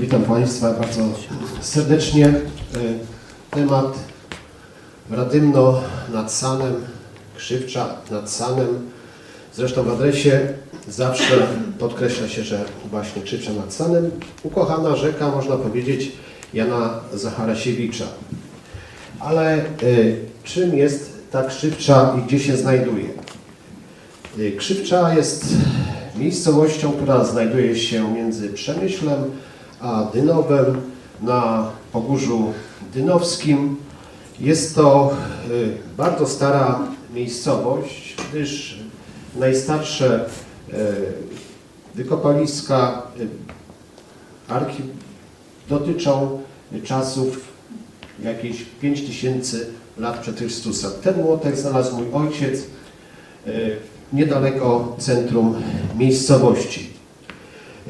Witam Państwa bardzo serdecznie. E, Temat Radymno nad Sanem, Krzywcza nad Sanem. Zresztą w adresie zawsze podkreśla się, że właśnie Krzywcza nad Sanem. Ukochana rzeka, można powiedzieć, Jana Zacharasiewicza. Ale e, czym jest ta Krzywcza i gdzie się znajduje? Y, Krzywcza jest miejscowością, która znajduje się między Przemyślem a Dynowem na Pogórzu Dynowskim. Jest to y, bardzo stara miejscowość, gdyż najstarsze y, wykopaliska y, archi dotyczą czasów jakieś 5000 lat przed Chrystusem. Ten młotek znalazł mój ojciec niedaleko centrum miejscowości.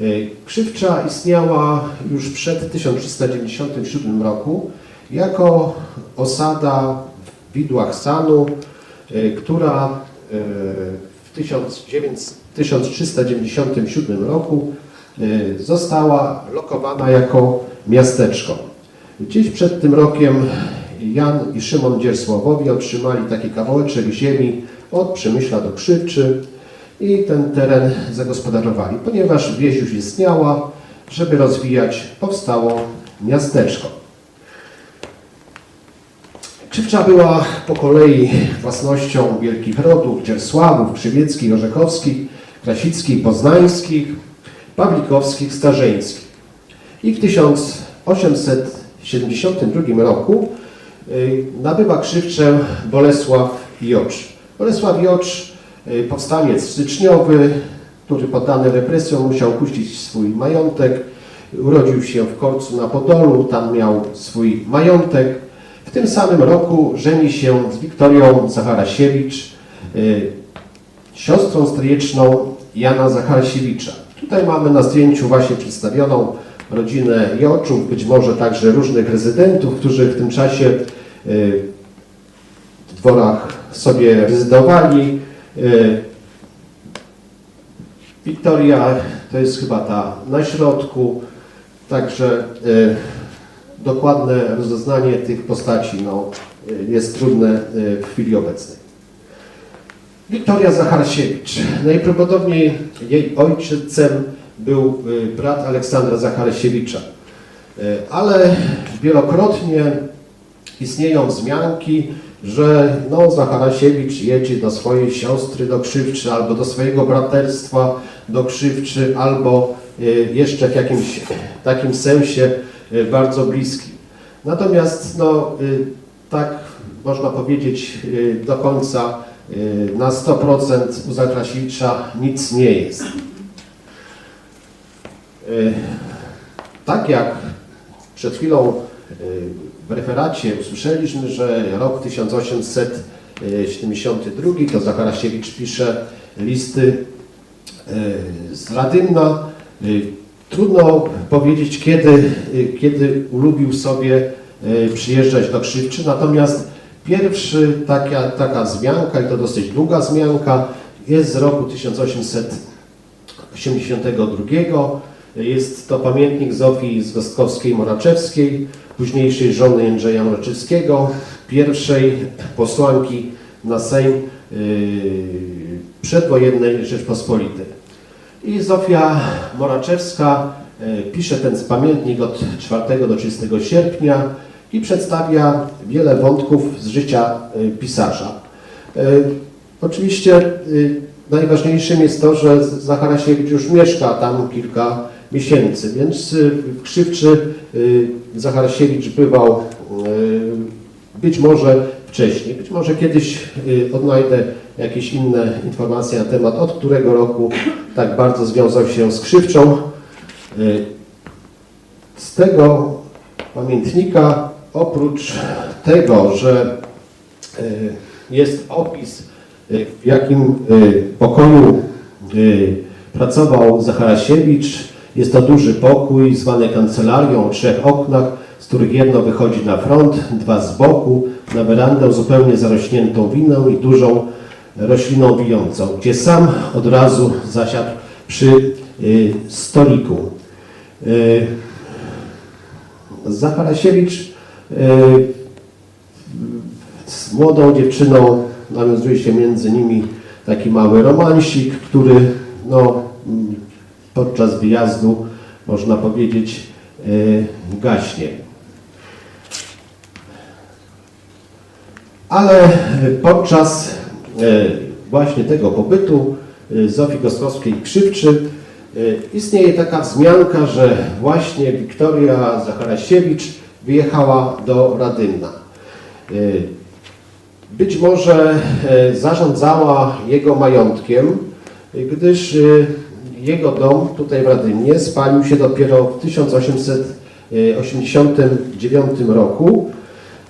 Y, Krzywcza istniała już przed 1397 roku jako osada w widłach Sanu, y, która y, w 1900 1397 roku została lokowana jako miasteczko. Gdzieś przed tym rokiem Jan i Szymon Dziersławowi otrzymali taki kawałeczek ziemi od Przemyśla do Krzywczy i ten teren zagospodarowali. Ponieważ wieś już istniała, żeby rozwijać, powstało miasteczko. Krzywcza była po kolei własnością wielkich rodów Dziersławów, Krzywieckich, Orzechowskich, Krasickich, Poznańskich, Pawlikowskich, Starzeńskich. I w 1872 roku y, nabywa Krzywczę Bolesław Jocz. Bolesław Jocz, powstaniec styczniowy, który poddany represjom musiał puścić swój majątek. Urodził się w Korcu na Podolu, tam miał swój majątek. W tym samym roku żeni się z Wiktorią Zacharasiewicz, y, siostrą stryjeczną Jana Zacharasiewicza. Tutaj mamy na zdjęciu właśnie przedstawioną rodzinę Joczów, być może także różnych rezydentów, którzy w tym czasie y, w dworach sobie rezydowali. Y, Wiktoria to jest chyba ta na środku, także y, dokładne rozeznanie tych postaci no, y, jest trudne w chwili obecnej. Wiktoria Zacharasiewicz. Najprawdopodobniej jej ojcem był brat Aleksandra Zacharasiewicza. Y, Ale wielokrotnie istnieją wzmianki, że no, Zacharasiewicz jedzie do swojej siostry do Krzywczy, albo do swojego braterstwa do Krzywczy, albo y, jeszcze w jakimś takim sensie y, bardzo bliskim. Natomiast no, y, tak można powiedzieć do końca na 100% u Zacharasiewicza nic nie jest. Tak jak przed chwilą w referacie usłyszeliśmy, że rok 1872 to Zacharasiewicz pisze listy y, z Radymna. Y, Trudno powiedzieć, kiedy, y, kiedy ulubił sobie przyjeżdżać do Krzywczy, natomiast pierwszy taka, taka zmianka, i to dosyć długa zmianka, jest z roku 1882. Jest to pamiętnik Zofii z Gostkowskiej-Moraczewskiej, późniejszej żony Jędrzeja Moraczewskiego, pierwszej posłanki na Sejm yy, przedwojennej Rzeczpospolitej. I Zofia Moraczewska yy, pisze ten pamiętnik od 4 do 30 sierpnia i przedstawia wiele wątków z życia yy, pisarza. Oczywiście najważniejszym jest to, że Zacharasiewicz już mieszka tam kilka miesięcy, więc w Krzywczy yy, Zacharasiewicz bywał yy, być może wcześniej, być może kiedyś odnajdę jakieś inne informacje na temat, od którego roku tak bardzo związał się z Krzywczą. Z tego pamiętnika, oprócz tego, że jest opis, y, w jakim y, pokoju y, pracował Zacharasiewicz. Jest to duży pokój zwany kancelarią o trzech oknach, z których jedno wychodzi na front, dwa z boku, na werandę zupełnie zarośniętą winą i dużą rośliną wijącą, gdzie sam od razu zasiadł przy y, stoliku. Y, Zacharasiewicz y, z młodą dziewczyną nawiązuje się między nimi taki mały romansik, który no, podczas wyjazdu, można powiedzieć, y, gaśnie. Ale podczas e, właśnie tego pobytu e, Zofii Goskowskiej-Krzywczy e, istnieje taka wzmianka, że właśnie Wiktoria Zacharasiewicz wyjechała do Radymna. E, Być może e, zarządzała jego majątkiem, e, gdyż e, jego dom tutaj w Radymnie spalił się dopiero w 1889 roku,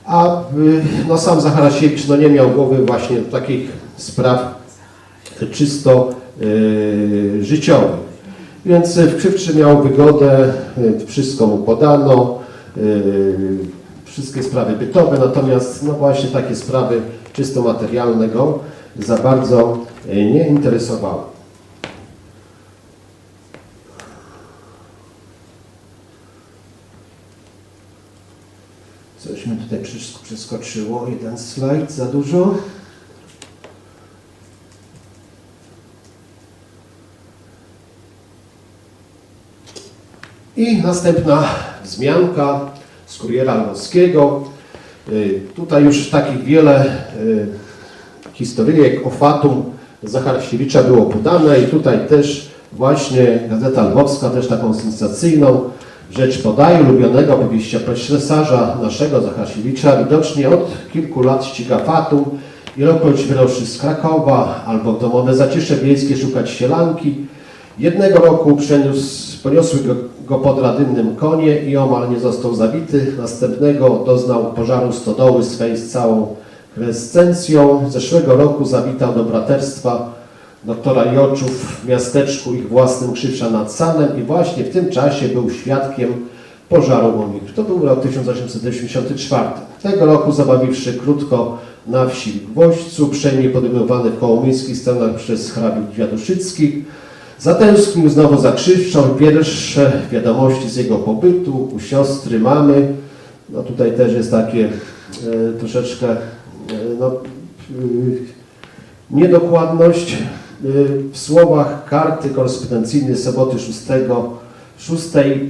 a y, no, sam Zacharasiewicz no, nie miał głowy właśnie takich spraw czysto y, życiowych. Więc w Krzywczy miał wygodę, y, wszystko mu podano, y, wszystkie sprawy bytowe, natomiast no właśnie takie sprawy czysto materialnego za bardzo y, nie interesowały. Coś mi tutaj przeskoczyło, jeden slajd za dużo. I następna wzmianka z kuriera lwowskiego. Y, Tutaj już takich wiele y, historyjek o fatum Zacharasiewicza było podane i tutaj też właśnie Gazeta Lwowska, też taką sensacyjną rzecz podaje, ulubionego powieściopisarza naszego Zacharasiewicza, widocznie od kilku lat ściga fatum, ilokroć wyroszy z Krakowa albo w domowe zacisze wiejskie szukać sielanki. Jednego roku przeniósł, poniosły go, go pod radymnym konie i omal nie został zabity. Następnego doznał pożaru stodoły swej z całą krescencją. Zeszłego roku zawitał do braterstwa doktora Joczów w miasteczku ich własnym Krzywsza nad Sanem i właśnie w tym czasie był świadkiem pożaru nich. To był rok 1884. Tego roku zabawiwszy krótko na wsi w Gwoźdźcu, przejmie podejmowany w kołomińskich stronach przez hrabiów Wiaduszyckich, Zatęsknił znowu za Krzywczą pierwsze wiadomości z jego pobytu u siostry, mamy. No tutaj też jest takie e, troszeczkę e, no, e, niedokładność e, w słowach karty korespondencyjnej soboty 6, 6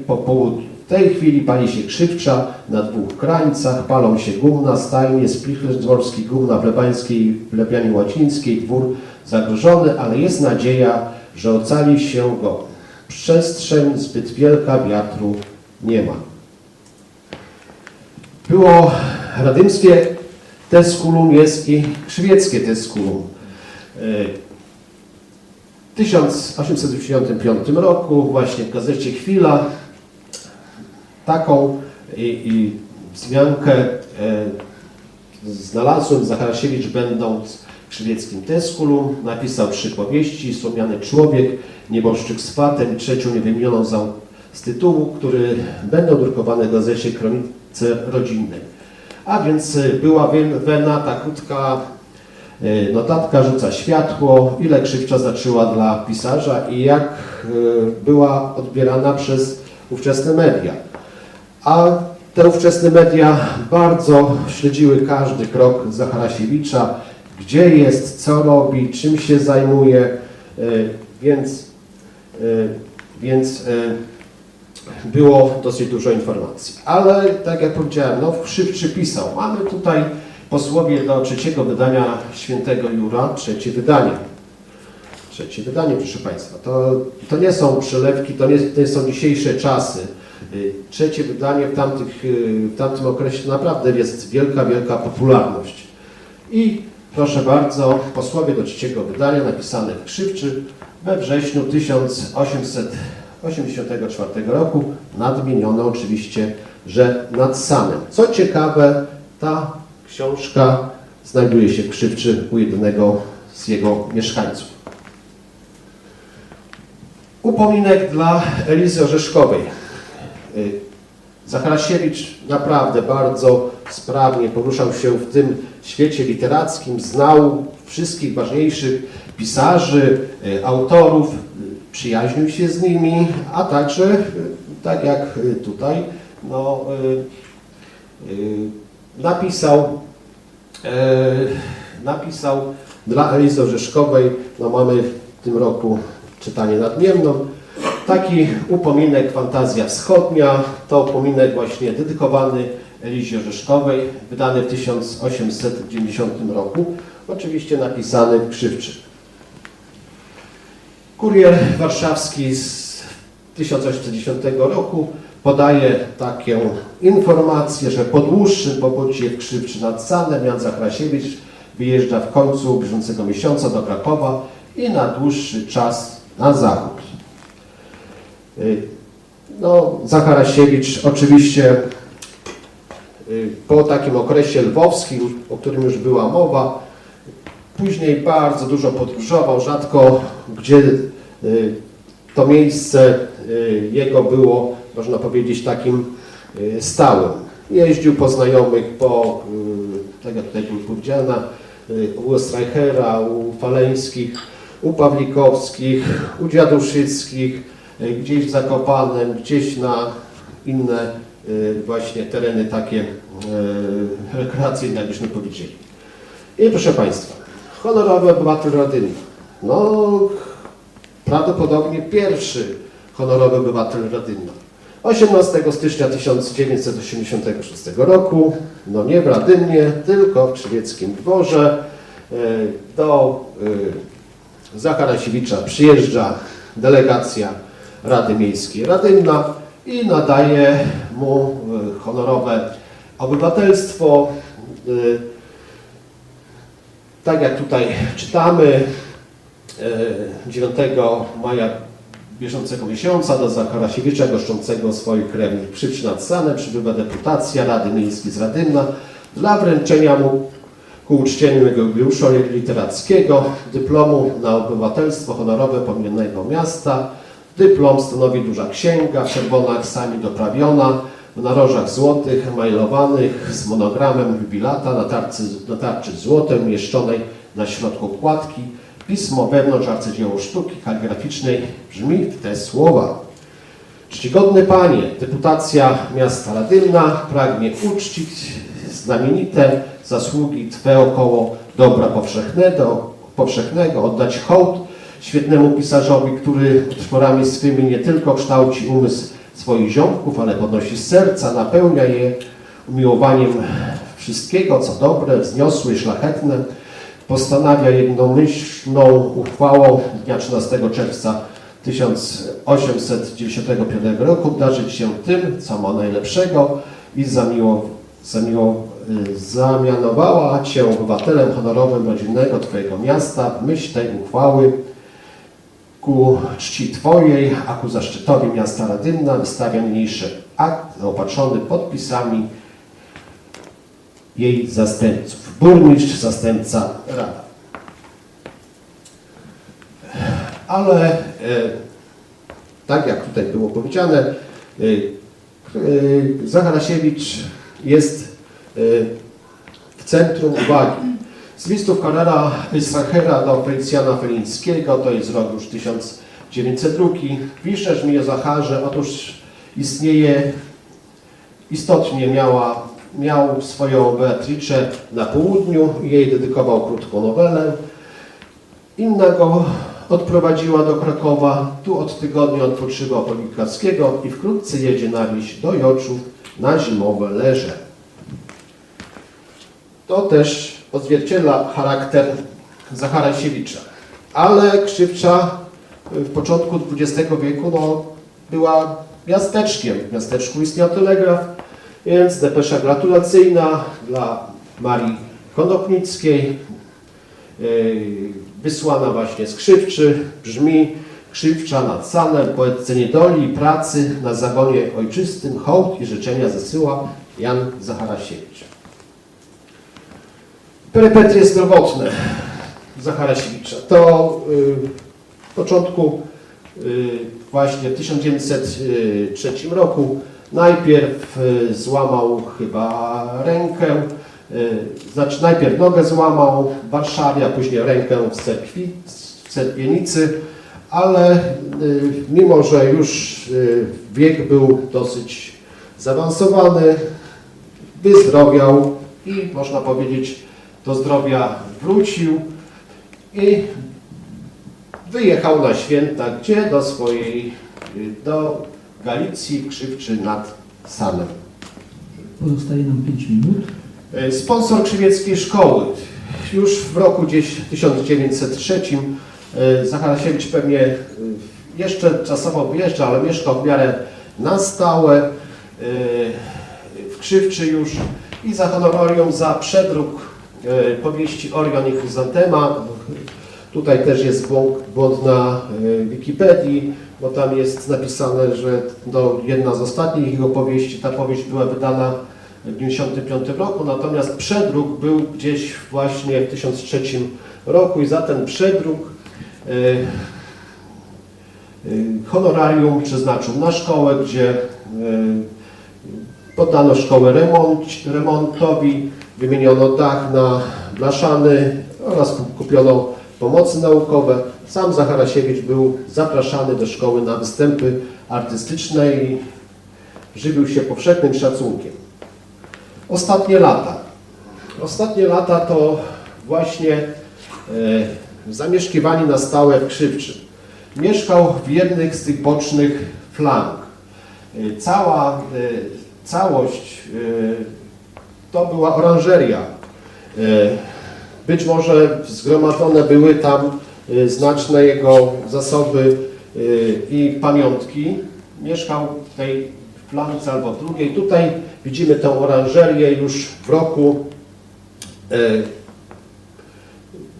po południu. W tej chwili pali się krzywcza na dwóch krańcach, palą się gumna, stajnie, spichlerz dworski, gumna plebańskiej, plebianie łacińskiej, dwór zagrożony, ale jest nadzieja, że ocali się go. Przestrzeń zbyt wielka wiatru nie ma. Było radymskie Tesculum, jest i krzywieckie Tesculum. W 1895 roku właśnie w gazecie Chwila taką i, i wzmiankę e, znalazłem. Zacharasiewicz będąc w krzywieckim Tesculum napisał trzy powieści. Słomiany człowiek, nieboszczyk z fatem trzecią niewymienioną za, z tytułu, który będą drukowane w gazecie Kronice Rodzinnej. A więc była wen- wena, ta krótka notatka rzuca światło, ile krzywcza zaczęła dla pisarza i jak e, była odbierana przez ówczesne media. A te ówczesne media bardzo śledziły każdy krok Zacharasiewicza, gdzie jest, co robi, czym się zajmuje, e, więc, e, więc e, było dosyć dużo informacji. Ale tak jak powiedziałem, no Krzywczy pisał. Mamy tutaj posłowie do trzeciego wydania Świętego Jura, trzecie wydanie. Trzecie wydanie, proszę Państwa. To, to nie są przelewki, to nie, to są dzisiejsze czasy. Y, Trzecie wydanie w, tamtych, y, w tamtym okresie naprawdę jest wielka, wielka popularność. I proszę bardzo, posłowie do trzeciego wydania napisane w Krzywczy we wrześniu 1884 roku. Nadmieniono oczywiście, że nad Sanem. Co ciekawe, ta książka znajduje się w Krzywczy u jednego z jego mieszkańców. Upominek dla Elizy Orzeszkowej. Y, Zacharasiewicz naprawdę bardzo sprawnie poruszał się w tym świecie literackim, znał wszystkich ważniejszych pisarzy, y, autorów, y, przyjaźnił się z nimi, a także, tak jak tutaj, no, y, y, napisał, e, napisał dla Elizy Orzeszkowej, no mamy w tym roku czytanie nadmienną, taki upominek Fantazja Wschodnia, to upominek właśnie dedykowany Elizie Orzeszkowej, wydany w 1890 roku, oczywiście napisany w krzywczy. Kurier warszawski z 1810 roku podaje taką informację, że po dłuższym pobycie w Krzywczy nad Sanem Jan Zachrasiewicz wyjeżdża w końcu bieżącego miesiąca do Krakowa i na dłuższy czas na zachód. Y, No, Zacharasiewicz oczywiście y, po takim okresie lwowskim, o którym już była mowa, później bardzo dużo podróżował, rzadko gdzie y, to miejsce jego było, można powiedzieć, takim y, stałym. Jeździł po znajomych, po, y, tak jak tutaj było powiedziane, y, u Ostreichera, u Faleńskich, u Pawlikowskich, u Dziaduszyckich, gdzieś w Zakopanem, gdzieś na inne właśnie tereny takie rekreacyjne, jakbyśmy powiedzieli. I proszę Państwa, honorowy obywatel Radynia. No, prawdopodobnie pierwszy honorowy obywatel Radynia. 18 stycznia 1986 roku, no nie w Radymnie, tylko w Krzywieckim Dworze, e, do e, Zacharasiewicza przyjeżdża delegacja Rady Miejskiej Radymna i nadaje mu e, honorowe obywatelstwo. Tak jak tutaj czytamy, e, 9 maja bieżącego miesiąca do Zacharasiewicza goszczącego swoich krewnych przyczyn nad Sanem przybywa deputacja Rady Miejskiej z Radymna dla wręczenia mu ku uczczeniu jego jubileuszu literackiego dyplomu na obywatelstwo honorowe pomiennego miasta. Dyplom stanowi duża księga, czerwona sami doprawiona, w narożach złotych, mailowanych z monogramem jubilata na, tarcy, na tarczy złotem umieszczonej na środku kładki. Pismo wewnątrz arcydzieło sztuki kaligraficznej brzmi te słowa. Czcigodny Panie, deputacja miasta Radymna pragnie uczcić znamienite zasługi Twe około dobra powszechnego, powszechnego oddać hołd świetnemu pisarzowi, który utworami swymi nie tylko kształci umysł swoich ziomków, ale podnosi serca, napełnia je umiłowaniem wszystkiego, co dobre, wzniosłe i szlachetne. Postanawia jednomyślną uchwałą dnia 13 czerwca 1895 roku darzyć się tym, co ma najlepszego i zamiło, zamiło, y, zamianowała Cię obywatelem honorowym rodzinnego Twojego miasta w myśl tej uchwały ku czci Twojej, a ku zaszczytowi miasta Radymna wystawia niniejszy akt zaopatrzony podpisami jej zastępców. Burmistrz, zastępca, rada. Ale e, tak jak tutaj było powiedziane, e, e, Zacharasiewicz jest w centrum uwagi. Z listów Karela Strachera do Felicjana Felińskiego, to jest rok już 1902, pisze Żmije Zacharze, otóż istnieje, istotnie miała, miał swoją Beatrice na południu jej dedykował krótką nowelę. Inna go odprowadziła do Krakowa, tu od tygodnia odpoczywa od Polikarskiego i wkrótce jedzie na wieś do Joczów na zimowe leże. To też odzwierciedla charakter Zacharasiewicza. Ale Krzywcza w początku XX wieku no, była miasteczkiem. W miasteczku istniał telegraf, więc depesza gratulacyjna dla Marii Konopnickiej, yy, wysłana właśnie z Krzywczy, brzmi Krzywcza nad Sanem, poetce niedoli i pracy na zagonie ojczystym, hołd i życzenia zesyła Jan Zacharasiewicz. Perypetie zdrowotne Zacharasiewicza. To w początku y, właśnie w 1903 roku najpierw y, złamał chyba rękę, y, znaczy najpierw nogę złamał w Warszawie, a później rękę w, cerkwi, w Cerkwienicy, ale y, mimo, że już wiek był dosyć zaawansowany, wyzdrowiał i można powiedzieć do zdrowia wrócił i wyjechał na święta, gdzie? Do swojej, do Galicji, Krzywczy nad Sanem. Pozostaje nam 5 minut. E, Sponsor krzywieckiej szkoły. Już w roku gdzieś 1903 e, Zacharasiewicz pewnie e, jeszcze czasowo wyjeżdża, ale mieszkał w miarę na stałe w Krzywczy już i za honorarium za przedruk powieści Orion i Chryzantema. Tutaj też jest błąd, na Wikipedii, bo tam jest napisane, że no, jedna z ostatnich jego powieści, ta powieść była wydana w 1995 roku, natomiast przedruk był gdzieś właśnie w 1003 roku i za ten przedruk e, e, honorarium przeznaczył na szkołę, gdzie e, poddano szkołę remont, remontowi, wymieniono dach na blaszany oraz kupiono pomocy naukowe. Sam Zacharasiewicz był zapraszany do szkoły na występy artystyczne i żywił się powszechnym szacunkiem. Ostatnie lata. Ostatnie lata to właśnie e, zamieszkiwanie na stałe w Krzywczy. Mieszkał w jednych z tych bocznych flank. E, cała e, całość e, to była oranżeria. E, być może zgromadzone były tam znaczne jego zasoby e, i pamiątki. Mieszkał w tej flance albo drugiej. Tutaj widzimy tę oranżerię już w roku e,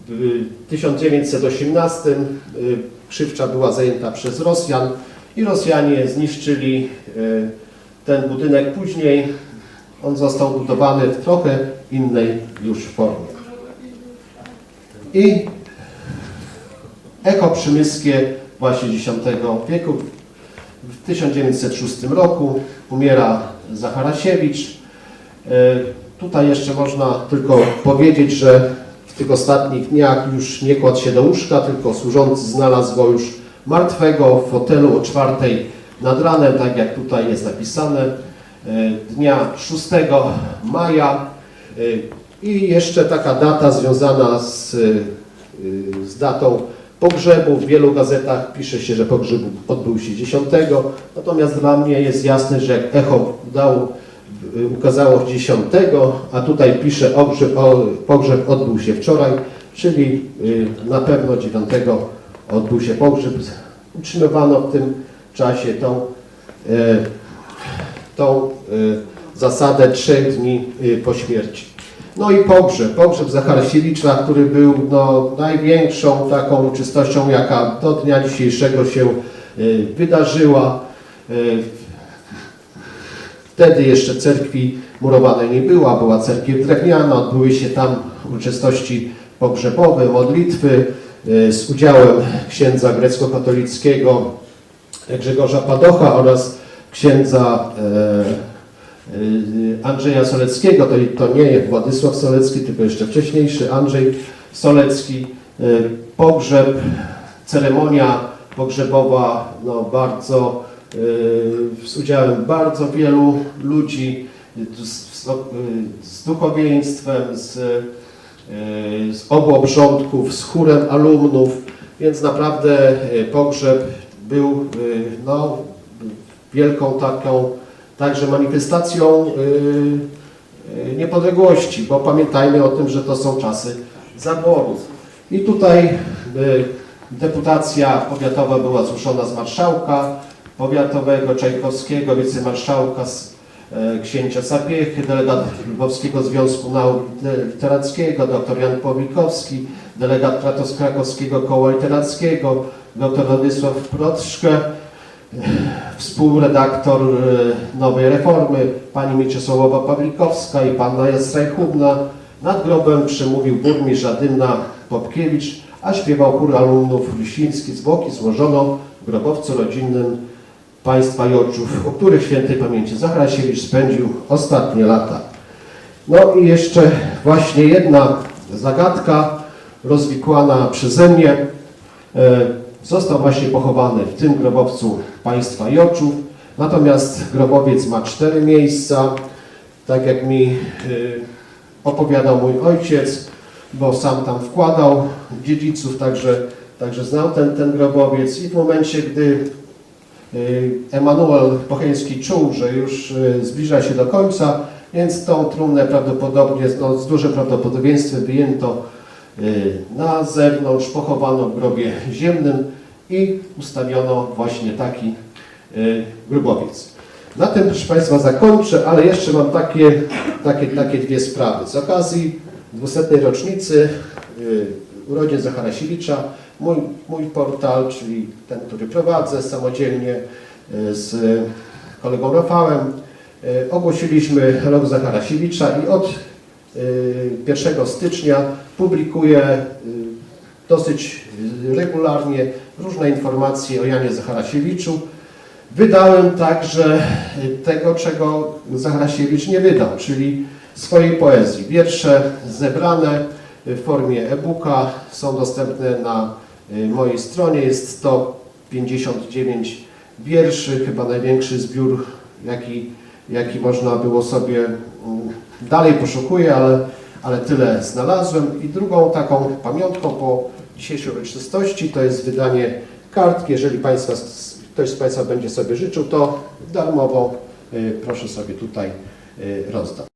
w 1918. e, Krzywcza była zajęta przez Rosjan i Rosjanie zniszczyli ten budynek później. On został budowany w trochę innej już formie. I echo przymyskie właśnie X wieku. W 1906 roku umiera Zacharasiewicz. E, Tutaj jeszcze można tylko powiedzieć, że w tych ostatnich dniach już nie kładł się do łóżka, tylko służący znalazł go już martwego w fotelu o czwartej nad ranem, tak jak tutaj jest napisane, e, dnia 6 maja. E, I jeszcze taka data związana z, z datą pogrzebu. W wielu gazetach pisze się, że pogrzeb odbył się 10, natomiast dla mnie jest jasne, że jak Echo dało, y, ukazało 10, a tutaj pisze ogrzeb, o, pogrzeb odbył się wczoraj, czyli y, na pewno 9 odbył się pogrzeb. Utrzymywano w tym czasie tą, y, tą y, zasadę trzech dni y, po śmierci. No i pogrzeb, pogrzeb Zacharasiewicza, który był no, największą taką uroczystością, jaka do dnia dzisiejszego się y, wydarzyła. Y, Wtedy jeszcze cerkwi murowanej nie była, była cerkiew drewniana, odbyły się tam uroczystości pogrzebowe, modlitwy y, z udziałem księdza grecko-katolickiego Grzegorza Padocha oraz księdza y, Andrzeja Soleckiego, to, to nie Władysław Solecki, tylko jeszcze wcześniejszy Andrzej Solecki. Y, Pogrzeb, ceremonia pogrzebowa no, bardzo y, z udziałem bardzo wielu ludzi, y, z, z, y, duchowieństwem, z, y, z obu obrządków, z chórem alumnów, więc naprawdę y, pogrzeb był y, no, wielką taką także manifestacją y, y, niepodległości, bo pamiętajmy o tym, że to są czasy zaborów. I tutaj y, deputacja powiatowa była zruszona z marszałka powiatowego Czajkowskiego, wicemarszałka księcia Sapiechy, delegat Lwowskiego Związku Nauk Literackiego, dr Jan Pławikowski, delegat Kratos Krakowskiego Koła Literackiego, dr Władysław Protrzkę, współredaktor e, Nowej Reformy, pani Mieczysława Pawlikowska i panna Jasrajchówna. Nad grobem przemówił burmistrz Radymna Popkiewicz, a śpiewał chór alumnów Liświński. Zwłoki złożono w grobowcu rodzinnym państwa Joczów, o których świętej pamięci Zacharasiewicz spędził ostatnie lata. No i jeszcze właśnie jedna zagadka rozwikłana przeze mnie. Został właśnie pochowany w tym grobowcu państwa Joczów. Natomiast grobowiec ma cztery miejsca, tak jak mi y, opowiadał mój ojciec, bo sam tam wkładał dziedziców, także, także znał ten, ten grobowiec i w momencie, gdy y, Emanuel Pochyński czuł, że już y, zbliża się do końca, więc tą trumnę prawdopodobnie no, z dużym prawdopodobieństwem wyjęto na zewnątrz, pochowano w grobie ziemnym i ustawiono właśnie taki y, grobowiec. Na tym, proszę Państwa, zakończę, ale jeszcze mam takie, takie, takie dwie sprawy. Z okazji 200. rocznicy y, urodzin Zacharasiewicza, mój, mój portal, czyli ten, który prowadzę samodzielnie y, z kolegą Rafałem, y, ogłosiliśmy rok Zacharasiewicza i od y, 1 stycznia publikuję y, dosyć regularnie różne informacje o Janie Zacharasiewiczu. Wydałem także y, tego, czego Zacharasiewicz nie wydał, czyli swojej poezji. Wiersze zebrane w formie e-booka są dostępne na y, mojej stronie. Jest 159 wierszy, chyba największy zbiór, jaki, jaki można było sobie, mm, dalej poszukuję, ale, ale tyle znalazłem. I drugą taką pamiątką po dzisiejszej uroczystości to jest wydanie kartki. Jeżeli Państwa, ktoś z Państwa będzie sobie życzył, to darmowo y, proszę sobie tutaj y, rozdać.